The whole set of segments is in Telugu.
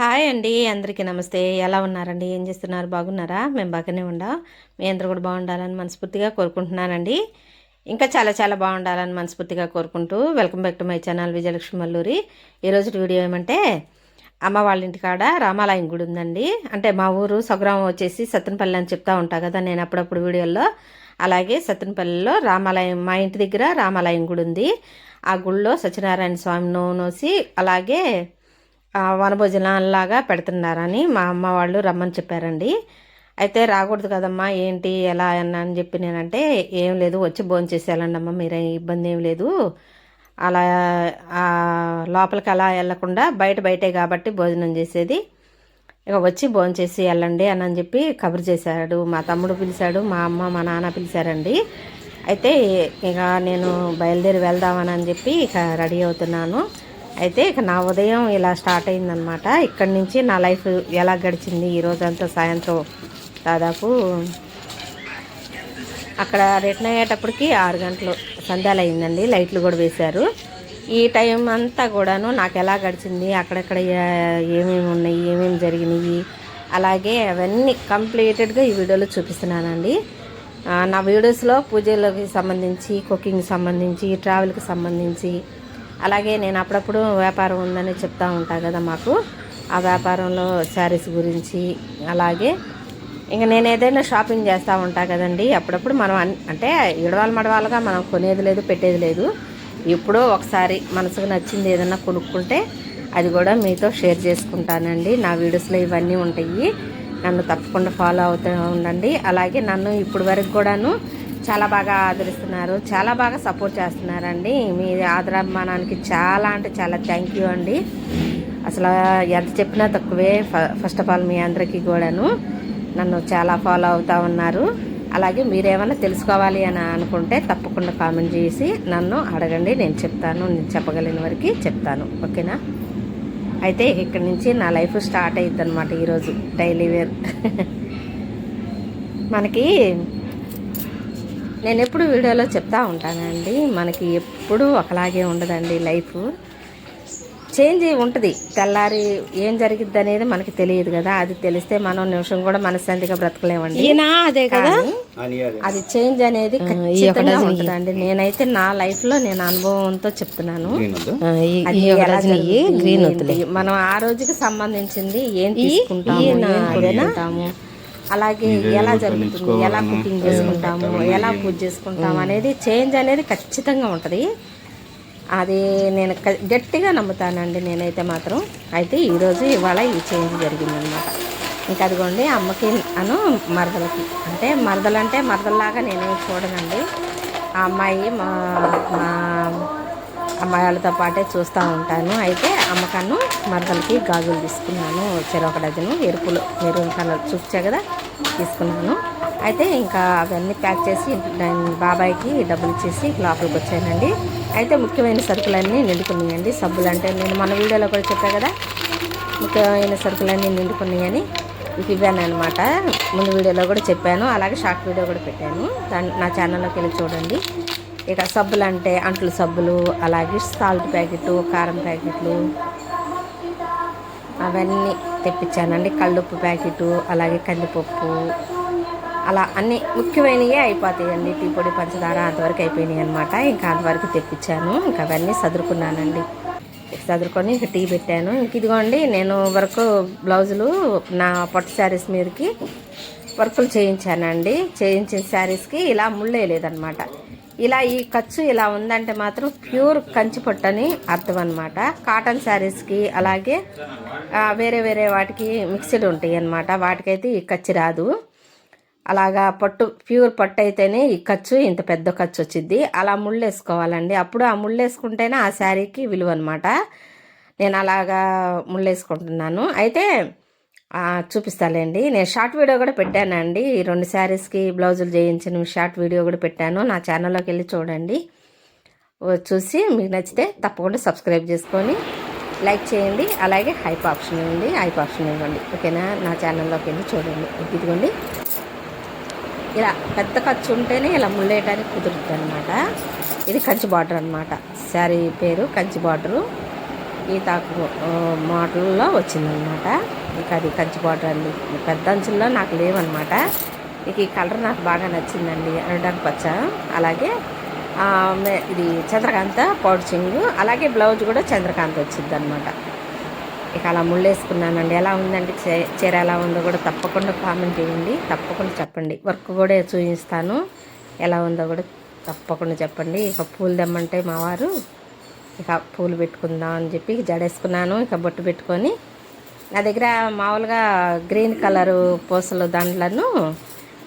హాయ్ అండి అందరికీ నమస్తే. ఎలా ఉన్నారండి? ఏం చేస్తున్నారు? బాగున్నారా? మేము బాగానే ఉండా. మీ అందరూ కూడా బాగుండాలని మనస్ఫూర్తిగా కోరుకుంటున్నానండి. ఇంకా చాలా చాలా బాగుండాలని మనస్ఫూర్తిగా కోరుకుంటూ welcome back to my channel Vijayalakshmi Malluri. ఈరోజు వీడియో ఏమంటే అమ్మ వాళ్ళ ఇంటికాడ రామాలయం గుడి ఉందండి. అంటే మా ఊరు స్వగ్రామం వచ్చేసి సత్తెనపల్లి అని చెప్తా ఉంటా కదా నేను అప్పుడప్పుడు వీడియోల్లో. అలాగే సత్తెనపల్లిలో రామాలయం మా ఇంటి దగ్గర రామాలయం గుడి ఉంది. ఆ గుడిలో సత్యనారాయణ స్వామి నోనోసి అలాగే వనభోజనాల్లాగా పెడుతున్నారని మా అమ్మ వాళ్ళు రమ్మని చెప్పారండి. అయితే రాకూడదు కదమ్మా ఏంటి ఎలా అన్నా అని చెప్పి నేనంటే ఏం లేదు వచ్చి భోంచేసేయాలండి అమ్మ మీరే ఇబ్బంది ఏం లేదు. అలా లోపలికి అలా వెళ్ళకుండా బయట బయటే కాబట్టి భోజనం చేసేది. ఇక వచ్చి భోంచేసి వెళ్ళండి అని అని చెప్పి కబురు చేశాడు. మా తమ్ముడు పిలిచాడు మా అమ్మ మా నాన్న పిలిచారండి. అయితే ఇక నేను బయలుదేరి వెళ్దామని అని చెప్పి ఇక రెడీ అవుతున్నాను. అయితే ఇక నా ఉదయం ఇలా స్టార్ట్ అయిందనమాట ఇక్కడి నుంచి నా లైఫ్ ఎలా గడిచింది ఈ సాయంత్రం దాదాపు అక్కడ రిటర్న్ అయ్యేటప్పటికి ఆరు గంటలు సంధ్యాలు అయిందండి లైట్లు కూడా వేశారు. ఈ టైం అంతా కూడాను నాకు ఎలా గడిచింది అక్కడక్కడ ఏమేమి ఉన్నాయి ఏమేమి జరిగినాయి అలాగే అవన్నీ కంప్లీటెడ్గా ఈ వీడియోలో చూపిస్తున్నానండి. నా వీడియోస్లో పూజలకి సంబంధించి కుకింగ్ సంబంధించి ట్రావెల్కి సంబంధించి అలాగే నేను అప్పుడప్పుడు వ్యాపారం ఉందని చెప్తూ ఉంటా కదా మాకు. ఆ వ్యాపారంలో శారీస్ గురించి అలాగే ఇంకా నేను ఏదైనా షాపింగ్ చేస్తూ ఉంటా కదండి. అప్పుడప్పుడు మనం అన్- అంటే ఇడవాలు మడవాలుగా మనం కొనేది లేదు పెట్టేది లేదు. ఎప్పుడో ఒకసారి మనసుకు నచ్చింది ఏదైనా కొనుక్కుంటే అది కూడా మీతో షేర్ చేసుకుంటానండి. నా వీడియోస్లో ఇవన్నీ ఉంటాయి. నన్ను తప్పకుండా ఫాలో అవుతూ ఉండండి. అలాగే నన్ను ఇప్పుడు వరకు కూడాను చాలా బాగా ఆదరిస్తున్నారు. చాలా బాగా సపోర్ట్ చేస్తున్నారండి. మీ ఆదరాభిమానానికి చాలా అంటే చాలా థ్యాంక్ యూ అండి. అసలు ఎంత చెప్పినా తక్కువే ఫ- ఫస్ట్ ఆఫ్ ఆల్ మీ అందరికీ కూడాను. నన్ను చాలా ఫాలో అవుతూ ఉన్నారు. అలాగే మీరేమన్నా తెలుసుకోవాలి అని అనుకుంటే తప్పకుండా కామెంట్ చేసి నన్ను అడగండి. నేను చెప్తాను. నేను చెప్పగలిగిన వరకు చెప్తాను. ఓకేనా? అయితే ఇక్కడి నుంచి నా లైఫ్ స్టార్ట్ అయ్యిద్ది అనమాట ఈరోజు. డైలీ వేర్ మనకి నేను ఎప్పుడు వీడియోలో చెప్తా ఉంటానండి మనకి ఎప్పుడు ఒకలాగే ఉండదండి లైఫ్. చేంజ్ ఉంటుంది. తెల్లారి ఏం జరిగిద్ది అనేది మనకి తెలియదు కదా అది తెలిస్తే మనం నిమిషం కూడా మనశ్శాంతిగా బ్రతకలేమండి. అదే కదా? అది. చేంజ్ అనేది ఖచ్చితంగా ఉంటుందండి. నేనైతే నా లైఫ్లో నేను అనుభవంతో చెప్తున్నాను. మనం ఆ రోజుకి సంబంధించింది ఏం తీసుకుంటాము అలాగే ఎలా జరుగుతుంది ఎలా కుకింగ్ చేసుకుంటాము ఎలా పూజ చేసుకుంటాము అనేది చేంజ్ అనేది ఖచ్చితంగా ఉంటుంది. అది నేను గట్టిగా నమ్ముతానండి నేనైతే మాత్రం. అయితే ఈరోజు ఇవాళ ఈ చేంజ్ జరిగిందనమాట ఇంకా అదిగోండి అమ్మకి అను మరదలకి. అంటే మరదలంటే మరదల్లాగా నేనేం చూడనండి. ఆ అమ్మాయి మా మా అమ్మాయిలతో పాటే చూస్తూ ఉంటాను. అయితే అమ్మకాను మరదలకి గాజులు తీసుకున్నాను. చెరొక డజను ఎరుపులు మెరూన్ కలర్ చూపించా కదా తీసుకున్నాను. అయితే ఇంకా అవన్నీ ప్యాక్ చేసి నేను బాబాయ్కి డబ్బులు ఇచ్చేసి లోపలికి వచ్చానండి. అయితే ముఖ్యమైన సరుకులన్నీ నిండుకున్నాయండి. సబ్బులు అంటే నేను మన వీడియోలో కూడా చెప్పాను కదా ముఖ్యమైన సరుకులన్నీ నిండుకున్నాయని ఇవి ఇవ్వాను అనమాట ముందు వీడియోలో కూడా చెప్పాను. అలాగే షార్ట్ వీడియో కూడా పెట్టాను. దాని నా ఛానల్లోకి వెళ్ళి చూడండి. ఇక సబ్బులు అంటే అంట్లు సబ్బులు అలాగే సాల్ట్ ప్యాకెట్ కారం ప్యాకెట్లు అవన్నీ తెప్పించానండి. కళ్ళుప్పు ప్యాకెట్ అలాగే కందిపప్పు. అలా అన్ని ముఖ్యమైనవి అయిపోతాయండి. టీ పొడి పంచదార అంతవరకు అయిపోయినాయి అనమాట ఇంకా అంతవరకు తెప్పించాను. ఇంకా అవన్నీ సదురుకున్నానండి. చదువుకొని ఇంక టీ పెట్టాను. ఇంక ఇదిగోండి నేను వరకు బ్లౌజులు నా పట్టు శారీస్ మీదకి వర్కులు చేయించానండి. చేయించిన శారీస్కి ఇలా ముళ్ళేయలేదన్నమాట ఇలా ఈ ఖర్చు ఇలా ఉందంటే మాత్రం ప్యూర్ కంచి పొట్టని అర్థం అనమాట కాటన్ శారీస్కి అలాగే వేరే వేరే వాటికి మిక్స్డ్ ఉంటాయి అన్నమాట. వాటికైతే ఈ ఖర్చు రాదు. అలాగా పట్టు ప్యూర్ పట్టు అయితేనే ఈ ఖర్చు ఇంత పెద్ద ఖర్చు వచ్చింది అలా ముళ్ళు వేసుకోవాలండి అప్పుడు ఆ ముళ్ళు వేసుకుంటేనే ఆ శారీకి విలువ అనమాట నేను అలాగా ముళ్ళు వేసుకుంటున్నాను అయితే చూపిస్తాలేండి. నేను షార్ట్ వీడియో కూడా పెట్టానండి. ఈ రెండు శారీస్కి బ్లౌజులు చేయించిన షార్ట్ వీడియో కూడా పెట్టాను. నా ఛానల్లోకి వెళ్ళి చూడండి. చూసి మీకు నచ్చితే తప్పకుండా సబ్స్క్రైబ్ చేసుకొని లైక్ చేయండి. అలాగే హైప్ ఆప్షన్ ఇవ్వండి. హైప్ ఆప్షన్ ఇవ్వండి. ఓకేనా? నా ఛానల్లోకి వెళ్ళి చూడండి. ఇదిగోండి. ఇలా పెద్ద ఖర్చు ఉంటేనే ఇలా ముళ్ళేయడానికి కుదురుతుంది అనమాట ఇది కంచి బార్డర్ అనమాట శారీ పేరు కంచి బార్డరు. ఈ తాకు మోడల్లో వచ్చిందనమాట ఇక అది కంచి బార్డర్ అండి పెద్ద అంచుల్లో నాకు లేవన్నమాట. ఇక ఈ కలర్ నాకు బాగా నచ్చిందండి. అనడానికి పచ్చ అలాగే ఇది చంద్రకాంత పౌడ్చింగ్ అలాగే బ్లౌజ్ కూడా చంద్రకాంత వచ్చింది అనమాట ఇక అలా ముళ్ళేసుకున్నానండి. ఎలా ఉందండి? చే- చీర ఎలా ఉందో కూడా తప్పకుండా కామెంట్ చేయండి. తప్పకుండా చెప్పండి. వర్క్ కూడా చూపిస్తాను. ఎలా ఉందో కూడా తప్పకుండా చెప్పండి. ఇక పూలు తెమ్మంటే మా వారు ఇక పూలు పెట్టుకుందాం అని చెప్పి జడేసుకున్నాను. ఇక బొట్టు పెట్టుకొని నా దగ్గర మామూలుగా గ్రీన్ కలరు పూసలు దాంట్లను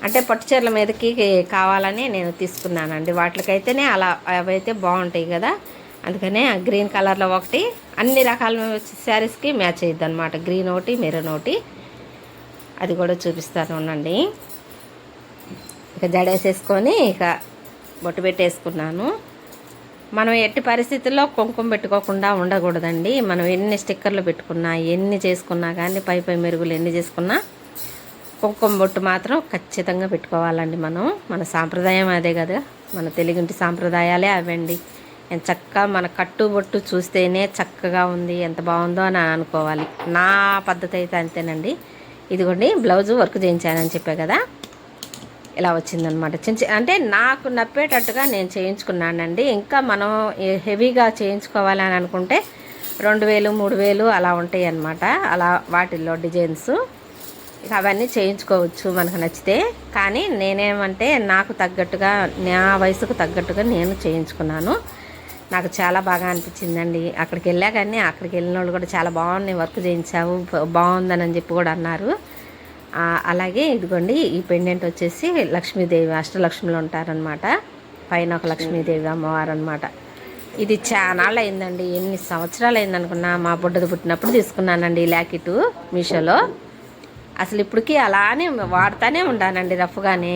అంటే పట్టు చీరల మీదకి కావాలని నేను తీసుకున్నానండి. వాటికైతేనే అలా అవైతే బాగుంటాయి కదా. అందుకనే ఆ గ్రీన్ కలర్లో ఒకటి అన్ని రకాల శారీస్కి మ్యాచ్ అయ్యిద్ది అనమాట గ్రీన్ ఒకటి మెరూన్ ఒకటి. అది కూడా చూపిస్తాను ఉండండి. ఇక జడేసేసుకొని ఇక బొట్టు పెట్టేసుకున్నాను. మనం ఎట్టి పరిస్థితుల్లో కుంకుమ పెట్టుకోకుండా ఉండకూడదండి. మనం ఎన్ని స్టిక్కర్లు పెట్టుకున్నా ఎన్ని చేసుకున్నా కానీ పై పై మెరుగులు ఎన్ని చేసుకున్నా కుంకుమ బొట్టు మాత్రం ఖచ్చితంగా పెట్టుకోవాలండి మనం. మన సాంప్రదాయం అదే కదా. మన తెలుగుంటి సాంప్రదాయాలే అవండి. చక్కగా మన కట్టు బొట్టు చూస్తేనే చక్కగా ఉంది ఎంత బాగుందో అని అనుకోవాలి. నా పద్ధతి అయితే అంతేనండి. ఇదిగోండి బ్లౌజు వర్క్ చేయించానని చెప్పా కదా. ఇలా వచ్చిందనమాట చిన్న చి- అంటే నాకు నప్పేటట్టుగా నేను చేయించుకున్నానండి. ఇంకా మనం హెవీగా చేయించుకోవాలని అనుకుంటే రెండు వేలు మూడు వేలు అలా ఉంటాయి అన్నమాట అలా వాటిల్లో డిజైన్స్. ఇక అవన్నీ చేయించుకోవచ్చు మనకు నచ్చితే. కానీ నేనేమంటే నాకు తగ్గట్టుగా నా వయసుకు తగ్గట్టుగా నేను చేయించుకున్నాను. నాకు చాలా బాగా అనిపించిందండి. అక్కడికి వెళ్ళా కానీ అక్కడికి వెళ్ళిన వాళ్ళు కూడా చాలా బాగున్నాయి వర్క్ చేయించావు బాగుందని చెప్పి కూడా అన్నారు. అలాగే ఇదిగోండి ఈ పెండెంట్ వచ్చేసి లక్ష్మీదేవి అష్టలక్ష్మిలో ఉంటారనమాట పైన ఒక లక్ష్మీదేవి అమ్మవారు అనమాట ఇది చాలా అయిందండి ఎన్ని సంవత్సరాలు అయిందనుకున్నా మా బుడ్డది పుట్టినప్పుడు తీసుకున్నానండి ఈ ల్యాకెట్ మీషోలో. అసలు ఇప్పటికీ అలానే వాడుతూనే ఉంటానండి రఫ్గానే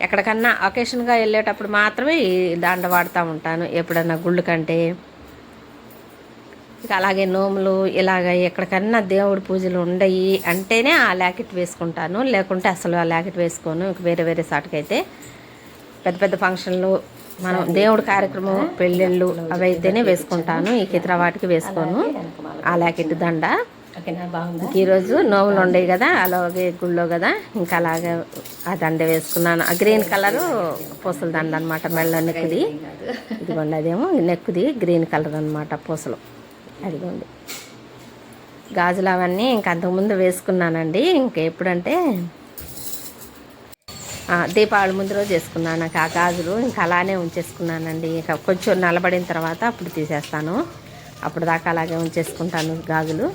ఎక్కడికన్నా అకేషన్గా వెళ్ళేటప్పుడు మాత్రమే ఈ దాండ వాడుతూ ఉంటాను ఎప్పుడన్నా గుళ్ళు కంటే. ఇక అలాగే నోములు ఇలాగ ఎక్కడికన్నా దేవుడి పూజలు ఉండయి అంటేనే ఆ ల్యాకెట్ వేసుకుంటాను. లేకుంటే అసలు ఆ ల్యాకెట్ వేసుకోను. ఇక వేరే వేరే సాటుకైతే పెద్ద పెద్ద ఫంక్షన్లు మనం దేవుడి కార్యక్రమం పెళ్ళిళ్ళు అవి అయితేనే వేసుకుంటాను. ఈ ఇతర వాటికి వేసుకోను. ఆ ల్యాకెట్ దండ. ఇంక ఈరోజు నోములు ఉండేవి కదా అలాగే గుళ్ళో కదా. ఇంకా అలాగే ఆ దండ వేసుకున్నాను. ఆ గ్రీన్ కలరు పూసల దండ అనమాట మెళ్ళ నెక్కుది. ఇదిగోండి అదేమో నెక్కుది గ్రీన్ కలర్ అనమాట పూసలు. అదిగోండి. గాజులు అవన్నీ ఇంక అంతకుముందు వేసుకున్నానండి. ఇంక ఎప్పుడంటే దీపావళి ముందు రోజు వేసుకున్నాను నాకు ఆ గాజులు. ఇంకా అలానే ఉంచేసుకున్నానండి. ఇంకా కొంచెం నలబడిన తర్వాత అప్పుడు తీసేస్తాను. అప్పుడు దాకా అలాగే ఉంచేసుకుంటాను గాజులు.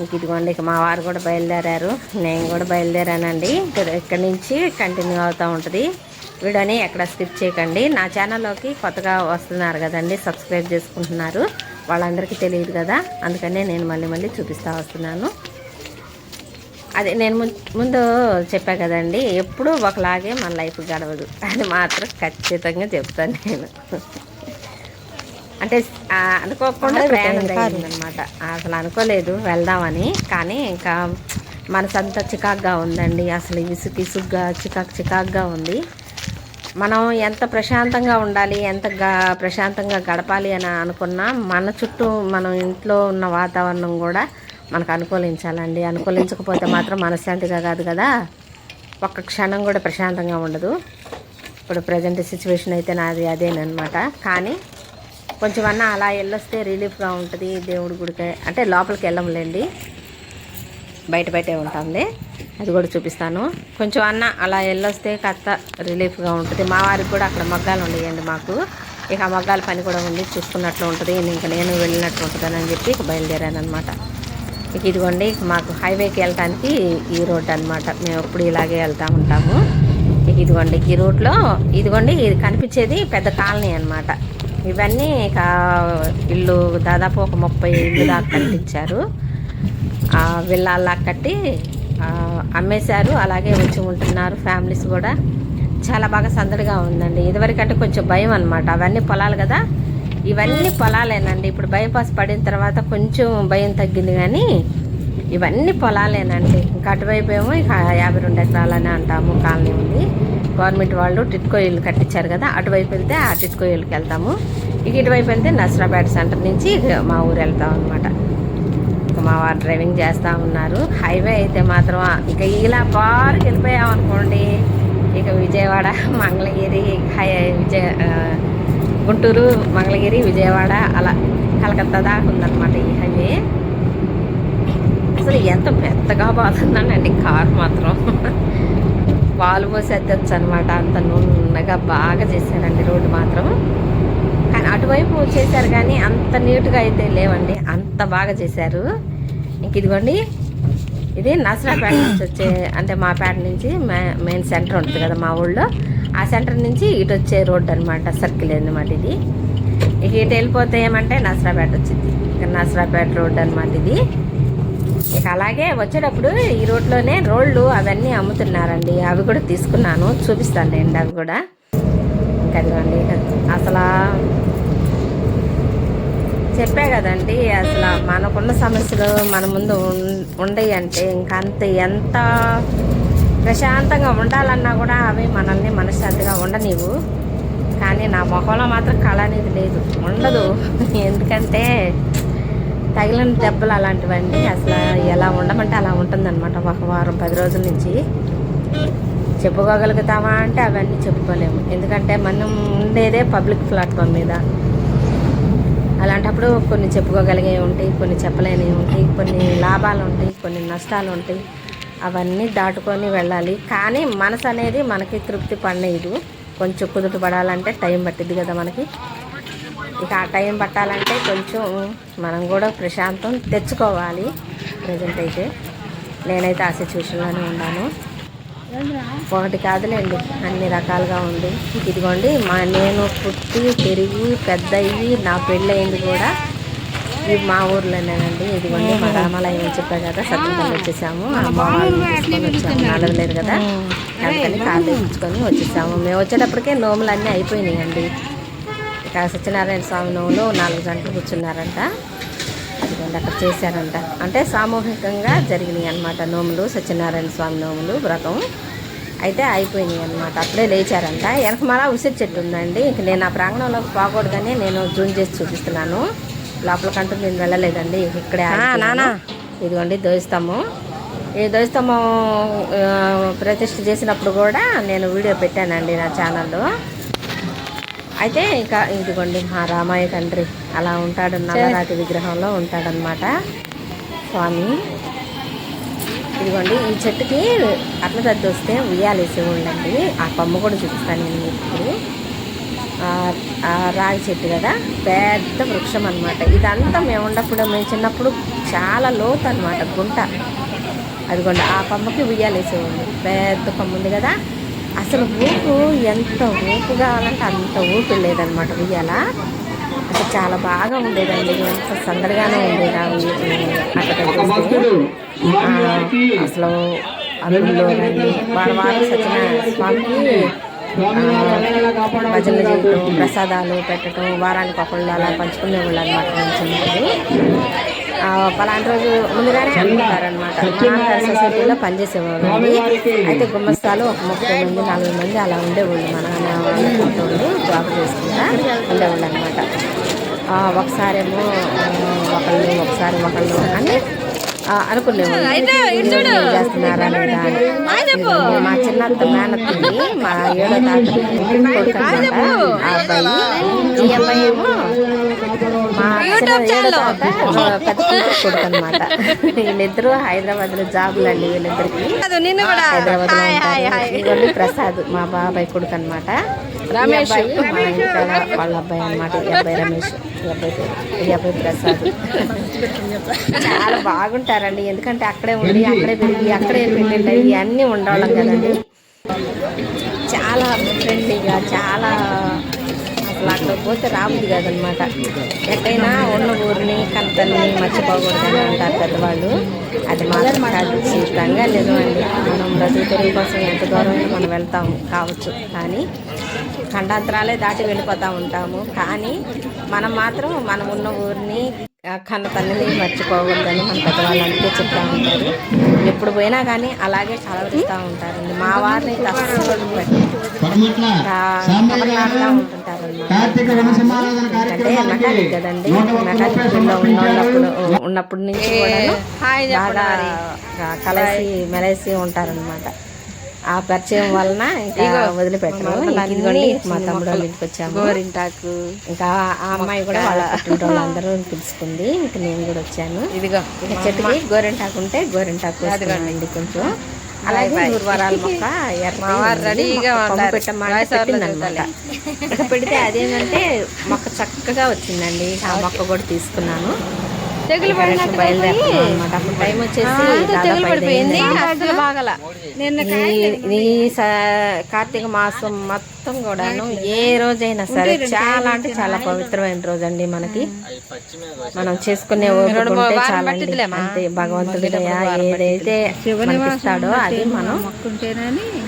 ఇంక ఇదిగోండి ఇక మా వారు కూడా బయలుదేరారు. నేను కూడా బయలుదేరానండి. ఇక్కడ ఇక్కడి నుంచి కంటిన్యూ అవుతూ ఉంటుంది. వీడియోని ఎక్కడ స్కిప్ చేయకండి. నా ఛానల్లోకి కొత్తగా వస్తున్నారు కదండి సబ్స్క్రైబ్ చేసుకుంటున్నారు. వాళ్ళందరికీ తెలియదు కదా అందుకనే నేను మళ్ళీ మళ్ళీ చూపిస్తూ వస్తున్నాను. అదే నేను ముందు చెప్పా కదండి ఎప్పుడూ ఒకలాగే మన లైఫ్ గడవదు. అది మాత్రం ఖచ్చితంగా చెప్తాను నేను. అంటే అనుకోకుండా ప్రయాణం అనమాట అసలు అనుకోలేదు వెళ్దామని. కానీ ఇంకా మనసంతా చికాగ్గా ఉందండి. అసలు ఇసుగు ఇసుగ్గా చికాక్ చికాక్గా ఉంది. మనం ఎంత ప్రశాంతంగా ఉండాలి ఎంత ప్రశాంతంగా గడపాలి అని అనుకున్నా మన చుట్టూ మనం ఇంట్లో ఉన్న వాతావరణం కూడా మనకు అనుకూలించాలండి. అనుకూలించకపోతే మాత్రం మనశ్శాంతిగా కాదు కదా. ఒక్క క్షణం కూడా ప్రశాంతంగా ఉండదు. ఇప్పుడు ప్రజెంట్ సిచ్యువేషన్ అయితే నాది అదేనమాట కానీ కొంచెం అన్నా అలా వెళ్ళొస్తే రిలీఫ్గా ఉంటుంది దేవుడి గుడికి. అంటే లోపలికి వెళ్ళంలేండి బయట బయటే ఉంటుంది. అది కూడా చూపిస్తాను. కొంచెం అన్న అలా వెళ్ళొస్తే కాస్త రిలీఫ్గా ఉంటుంది. మా వారికి కూడా అక్కడ మగ్గాలు ఉండేయండి మాకు. ఇక ఆ మగ్గాల పని కూడా ఉంది. చూసుకున్నట్లు ఉంటుంది. ఇంకా నేను వెళ్ళినట్లు ఉంటుందని చెప్పి ఇక బయలుదేరాను అనమాట ఇక ఇదిగోండి మాకు హైవేకి వెళ్ళటానికి ఈ రోడ్ అనమాట మేము ఎప్పుడు ఇలాగే వెళ్తూ ఉంటాము. ఇక ఇదిగోండి ఈ రోడ్లో ఇదిగోండి ఇది కనిపించేది పెద్ద కాలనీ అనమాట ఇవన్నీ ఇక ఇల్లు దాదాపు ఒక ముప్పై ఇల్లు దాకా కట్టించారు ఆ విల్లాల్లా కట్టి అమ్మేశారు. అలాగే వచ్చి ఉంటున్నారు ఫ్యామిలీస్ కూడా. చాలా బాగా సందడిగా ఉందండి. ఇదివరకంటే కొంచెం భయం అనమాట అవన్నీ పొలాలు కదా. ఇవన్నీ పొలాలేనండి. ఇప్పుడు బైపాస్ పడిన తర్వాత కొంచెం భయం తగ్గింది కానీ ఇవన్నీ పొలాలేనండి. ఇంకా అటువైపు ఏమో ఇక యాభై రెండు ఎకరాలని అంటాము కాలనీ ఉంది. గవర్నమెంట్ వాళ్ళు టిట్కో ఇల్లు కట్టించారు కదా. అటువైపు వెళ్తే ఆ టిట్కో ఇల్లుకి వెళ్తాము. ఇక ఇటువైపు వెళ్తే నసరాపేట సెంటర్ నుంచి మా ఊరు వెళ్తాం అనమాట మా వారు డ్రైవింగ్ చేస్తూ ఉన్నారు. హైవే అయితే మాత్రం ఇక ఇలా బారుకి వెళ్ళిపోయాం అనుకోండి. ఇక విజయవాడ మంగళగిరి హై విజయ గుంటూరు మంగళగిరి విజయవాడ అలా కలకత్తా దాకా ఉందన్నమాట ఈ హైవే. అసలు ఎంత పెద్దగా పోతుందనండి కారు మాత్రం. పాలు పోసి ఎత్తచ్చు అనమాట అంత నున్నగా బాగా చేశారండి రోడ్డు మాత్రం. కానీ అటువైపు చేశారు కానీ అంత నీట్గా అయితే లేవండి. అంత బాగా చేశారు. ఇదిగోండి. ఇది నసరాపేట నుంచి వచ్చే అంటే మా పేట నుంచి మెయిన్ సెంటర్ ఉంటుంది కదా మా ఊళ్ళో. ఆ సెంటర్ నుంచి ఇటు వచ్చే రోడ్డు అనమాట సర్కిల్ అనమాట ఇది. ఇక ఇటు వెళ్ళిపోతే ఏమంటే నసరాపేట వచ్చింది. ఇక నసరాపేట రోడ్డు అనమాట ఇది. ఇక అలాగే వచ్చేటప్పుడు ఈ రోడ్లోనే రోళ్ళు అవన్నీ అమ్ముతున్నారండి. అవి కూడా తీసుకున్నాను. చూపిస్తానులేండి అవి కూడా. ఇంకా అదిగోండి అసలు చెప్పా కదండి అసలు మనకున్న సమస్యలు మన ముందు ఉం- ఉండయి అంటే ఇంకా అంత ఎంత ప్రశాంతంగా ఉండాలన్నా కూడా అవి మనల్ని మనశ్శాంతిగా ఉండనివు కానీ నా మొహంలో మాత్రం కళ అనేది లేదు. ఉండదు. ఎందుకంటే తగిలిన దెబ్బలు అలాంటివండి అసలు ఎలా ఉండమంటే అలా ఉంటుందన్నమాట ఒక వారం పది రోజుల నుంచి. చెప్పుకోగలుగుతామా అంటే అవన్నీ చెప్పుకోలేము. ఎందుకంటే మనం ఉండేదే పబ్లిక్ ప్లాట్ఫామ్ మీద. అలాంటప్పుడు కొన్ని చెప్పుకోగలిగేవి ఉంటాయి కొన్ని చెప్పలేనివి ఉంటాయి కొన్ని లాభాలు ఉంటాయి కొన్ని నష్టాలు ఉంటాయి. అవన్నీ దాటుకొని వెళ్ళాలి. కానీ మనసు అనేది మనకి తృప్తి పడలేదు. కొంచెం కుదుట పడాలంటే టైం పట్టింది కదా మనకి. ఇక ఆ టైం పట్టాలంటే కొంచెం మనం కూడా ప్రశాంతం తెచ్చుకోవాలి. ప్రజెంట్ అయితే నేనైతే ఆ సిచ్యువేషన్లోనే ఉన్నాను. ఒకటి కాదులేండి అన్ని రకాలుగా ఉంది. ఇదిగోండి మా నేను పుట్టి పెరిగి పెద్ద నా పెళ్ళయింది కూడా ఈ మా ఊర్లోనేనండి. ఇదిగోండి మా రామాలయం అని చెప్పా కదా సత్యంపల్లి వచ్చేసాము. అమ్మ వాళ్ళని తీసుకొని వచ్చాము. నడవలేదు కదా అందుకని కాదు ఇచ్చుకొని వచ్చేసాము. మేము వచ్చేటప్పటికే నోములు అన్నీ అయిపోయినాయండి. ఇక సత్యనారాయణ స్వామి నోములు నాలుగు గంటలు కూర్చున్నారంట. ఇదిగోండి అక్కడ చేశారంట. అంటే సామూహికంగా జరిగినాయి అనమాట నోములు సత్యనారాయణ స్వామి నోములు వ్రతం అయితే అయిపోయినాయి అనమాట అప్పుడే లేచారంట. వెనక మళ్ళా ఉసిరి చెట్టు ఉందండి. ఇంక నేను ఆ ప్రాంగణంలోకి పోకూడదని నేను జూమ్ చేసి చూపిస్తున్నాను. లోపలికంటూ నేను వెళ్ళలేదండి. ఇక్కడే నానా. ఇదిగోండి దోయిస్తాము ఈ దోయిస్తాము ప్రతిష్ఠ చేసినప్పుడు కూడా నేను వీడియో పెట్టానండి నా ఛానల్లో. అయితే ఇక ఇదిగోండి మా రామయ్య తండ్రి. అలా ఉంటాడు నల్లరాతి విగ్రహంలో ఉంటాడనమాట స్వామి. ఇదిగోండి ఈ చెట్టుకి అట్ల పెద్ద వస్తే ఉయ్యాలేసేవాళ్ళండి ఆ కొమ్మ కూడా చూపిస్తాను నేను ఇప్పుడు. రాగి చెట్టు కదా పెద్ద వృక్షం అనమాట ఇదంతా మేము ఉన్నప్పుడు మేము చిన్నప్పుడు చాలా లోతు అనమాట గుంట. అదిగోండి ఆ కొమ్మకి ఉయ్యాలేసేవాళ్ళు పెద్ద కొమ్మ ఉంది కదా అసలు ఊపు ఎంత ఊపు కావాలంటే అంత ఊపు లేదనమాట ఉయ్యాల. చాలా బాగా ఉండేదండి. ఎంత సందడిగానే ఉండేది అక్కడ అసలు అందులో రండి వాడు వాడు సత్యనారాయణ స్వామికి భజనలు చేయటం ప్రసాదాలు పెట్టడం వారానికి ఒకళ్ళు అలా పంచుకునేవాళ్ళు అనమాట మేము పలానా రోజు ముందుగానే అనుకుంటారనమాట మా సొసైటీలో పనిచేసేవాళ్ళు అండి అయితే గుమ్మస్తాలు ఒక ముప్పై మంది నలభై మంది అలా ఉండేవాళ్ళు. మన నాన్న వాళ్ళు జాబ్ చేసుకుంటా ఉండేవాళ్ళు అనమాట ఒకసారేమో ఆ, ఒకళ్ళు ఒకసారి ఒకళ్ళు అని అనుకునేవాళ్ళు. చేస్తున్నారా మా చిన్నత్త మేనత్తుంది మా ఏడో తాత కొడుకు అనమాట అబ్బాయి ఈ అబ్బాయి ఏమో మా చిన్న ఏడో తాత పెద్ద కూతురు కొడుకు అనమాట వీళ్ళిద్దరూ హైదరాబాద్లో జాబులు అండి వీళ్ళిద్దరికి హైదరాబాద్లో ఉంటారు. ప్రసాద్ మా బాబాయ్ కొడుకు అనమాట రమేష్ వాళ్ళ అబ్బాయి అనమాట ఈ అబ్బాయి రమేష్ ఈ అబ్బాయి ఈ అబ్బాయి ప్రసాద్. చాలా బాగుంటారండి. ఎందుకంటే అక్కడే ఉండి అక్కడే పెరిగి అక్కడే పెళ్ళిళ్ళు అయ్యి అన్నీ ఉండవాళ్ళం కదండి. చాలా ఫ్రెండ్లీగా చాలా అసలు అక్కడ పోతే రాబుద్ది కదనమాట. ఎక్కడైనా ఉన్న ఊరిని కంతల్ని మర్చిపోకూడదని అంటారు పెద్దవాళ్ళు. అది మాత్రం కాదు ఖచ్చితంగా నిజమండి మనం బ్రతుకు కోసం ఎంత దూరం మనం వెళ్తాము కావచ్చు. కానీ ఖండాంతరాలే దాటి వెళ్ళిపోతూ ఉంటాము. కానీ మనం మాత్రం మనం ఉన్న ఊరిని కన్న తల్లిని మర్చిపోకూడదని మన పెద్దవాళ్ళు అందుకే చెప్తా ఉంటారు. ఎప్పుడు పోయినా కానీ అలాగే కలవరిస్తూ ఉంటారండి మా వారిని అంటే కదండి. సమర్పించారు ఉన్నప్పుడు ఉన్నప్పటి నుంచి బాగా కలిసి మెలిసి ఉంటారనమాట ఆ పరిచయం వలన ఇంకా వదిలిపెట్టరు. ఇదిగోండి మా తమ్ముడు వాళ్ళ ఇంటికి వచ్చాము. గోరింటాకు. ఇంకా ఆ అమ్మాయి కూడా వాళ్ళ వాళ్ళందరూ పిలుచుకుంది ఇంకా నేను కూడా వచ్చాను. ఇదిగో ఇక చెట్టుకి గోరింటాకు ఉంటే గోరింటాకు వేసుకున్నానండి కొంచెం. అలాగే నూరు వరాల మొక్క రెడీగా. పెట్టిందనమాట పెడితే అదేంటంటే మొక్క చక్కగా వచ్చిందండి. ఆ మొక్క కూడా తీసుకున్నాను. తెగులు అనమాట అప్పుడు టైం వచ్చేసి. అసలు బాగల. ఈ- కార్తీక మాసం మొత్తం కూడాను ఏ రోజైనా సరే చాలా అంటే చాలా పవిత్రమైన రోజు అండి మనకి మనం చేసుకునే అంతే భగవంతుడి ఏదైతే ఇస్తాడో అది మనం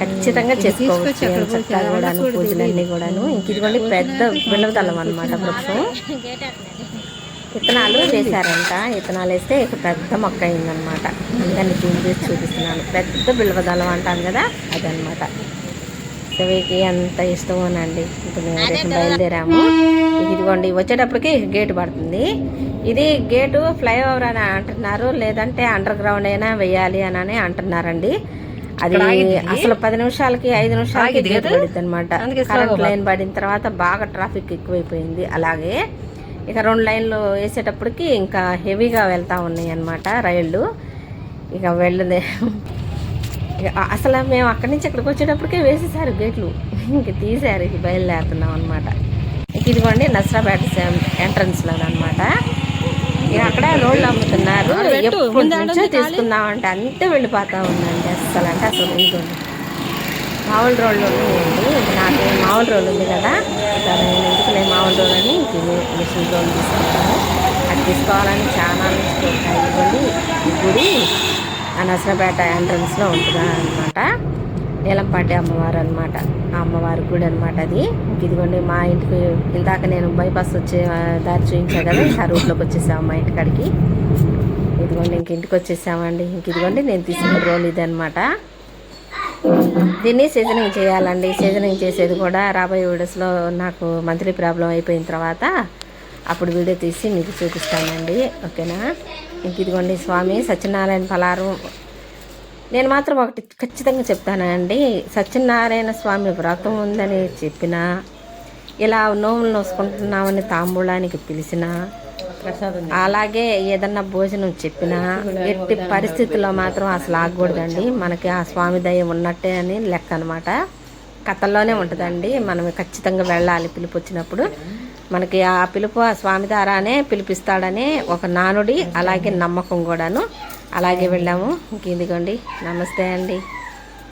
ఖచ్చితంగా చేసుకోవచ్చు. ఏం చక్కగా కూడాను పూజలన్నీ కూడాను. ఇంక ఇదిగోండి పెద్ద బిల్లవదలం అనమాట వృక్షం. విత్తనాలు వేశారంట విత్తనాలు వేస్తే ఇక పెద్ద మొక్క అయిందనమాట దాన్ని జూమ్ చేసి చూపిస్తున్నాను. పెద్ద బిల్వదళం అంటాను కదా అదనమాట శివకి ఎంత ఇష్టమోనండి. ఇప్పుడు మేము రేపు బయలుదేరాము. ఇదిగోండి వచ్చేటప్పటికి గేటు పడుతుంది. ఇది గేటు ఫ్లైఓవర్ అని అంటున్నారు లేదంటే అండర్ గ్రౌండ్ అయినా వేయాలి అని అని అంటున్నారండి. అది అసలు పది నిమిషాలకి ఐదు నిమిషాలకి గేట్ పడింది అనమాట కరెంట్ లైన్ పడిన తర్వాత బాగా ట్రాఫిక్ ఎక్కువైపోయింది. అలాగే ఇక రెండు లైన్లు వేసేటప్పటికి ఇంకా హెవీగా వెళ్తా ఉన్నాయి అన్నమాట రైళ్ళు. ఇక వెళ్ళదే. ఇక అసలు మేము అక్కడి నుంచి ఇక్కడికి వచ్చేటప్పటికే వేసేసారు గేట్లు. ఇంక తీసారు ఇక బయలుదేరుతున్నాం అనమాట ఇక ఇదిగోండి నసరాపేట ఎంట్రన్స్లో అనమాట ఇక అక్కడ రోడ్లు అమ్ముతున్నారు. ఎప్పుడు నుంచో తీసుకుందాం అంటే అంతే వెళ్ళిపోతా ఉందండి అస్సలు అంటే అసలు ఇదిగోండి మామూలు రోడ్లు ఉంది. నాకు మామూలు రోడ్లు ఉంది కదా. ఇక నేను ఎందుకులే మామూలు రోడ్ అని ఇది మిషన్ రోడ్ తీసుకుంటాను. అది తీసుకోవాలని చాలా ఇష్టం ఇదిగోండి ఈ గుడి అనసరపేట ఎంట్రన్స్లో ఉంటుందా అనమాట నీలంపాటి అమ్మవారు అనమాట అమ్మవారి గుడి అనమాట అది. ఇదిగోండి మా ఇంటికి ఇందాక నేను బైపాస్ వచ్చే దారి చూపించా కదా ఆ రూట్లోకి వచ్చేసాము మా ఇంటికాడికి. ఇదిగోండి ఇంక ఇంటికి వచ్చేసామండి. ఇంక ఇదిగోండి నేను తీసుకున్న రోల్ ఇది అనమాట దీన్ని సీజనింగ్ చేయాలండి. సీజనింగ్ చేసేది కూడా రాబోయే వీడియోస్లో నాకు మంత్లీ ప్రాబ్లం అయిపోయిన తర్వాత అప్పుడు వీడియో తీసి మీకు చూపిస్తానండి. ఓకేనా ఇంక ఇదిగోండి స్వామి సత్యనారాయణ ఫలారం నేను మాత్రం ఒకటి ఖచ్చితంగా చెప్తానండి సత్యనారాయణ స్వామి వ్రతం ఉందని చెప్పినా ఇలా నోములు నోసుకుంటున్నామని తాంబూలానికి పిలిచినా అలాగే ఏదన్నా భోజనం చెప్పినా ఎట్టి పరిస్థితుల్లో మాత్రం అసలు ఆగకూడదండి. మనకి ఆ స్వామి దయ ఉన్నట్టే అని లెక్క అనమాట కథల్లోనే ఉంటుందండి. మనం ఖచ్చితంగా వెళ్ళాలి పిలుపు వచ్చినప్పుడు. మనకి ఆ పిలుపు ఆ స్వామి ద్వారానే పిలిపిస్తాడని ఒక నానుడి అలాగే నమ్మకం కూడాను. అలాగే వెళ్ళాము. ఇంక ఇదిగోండి నమస్తే అండి.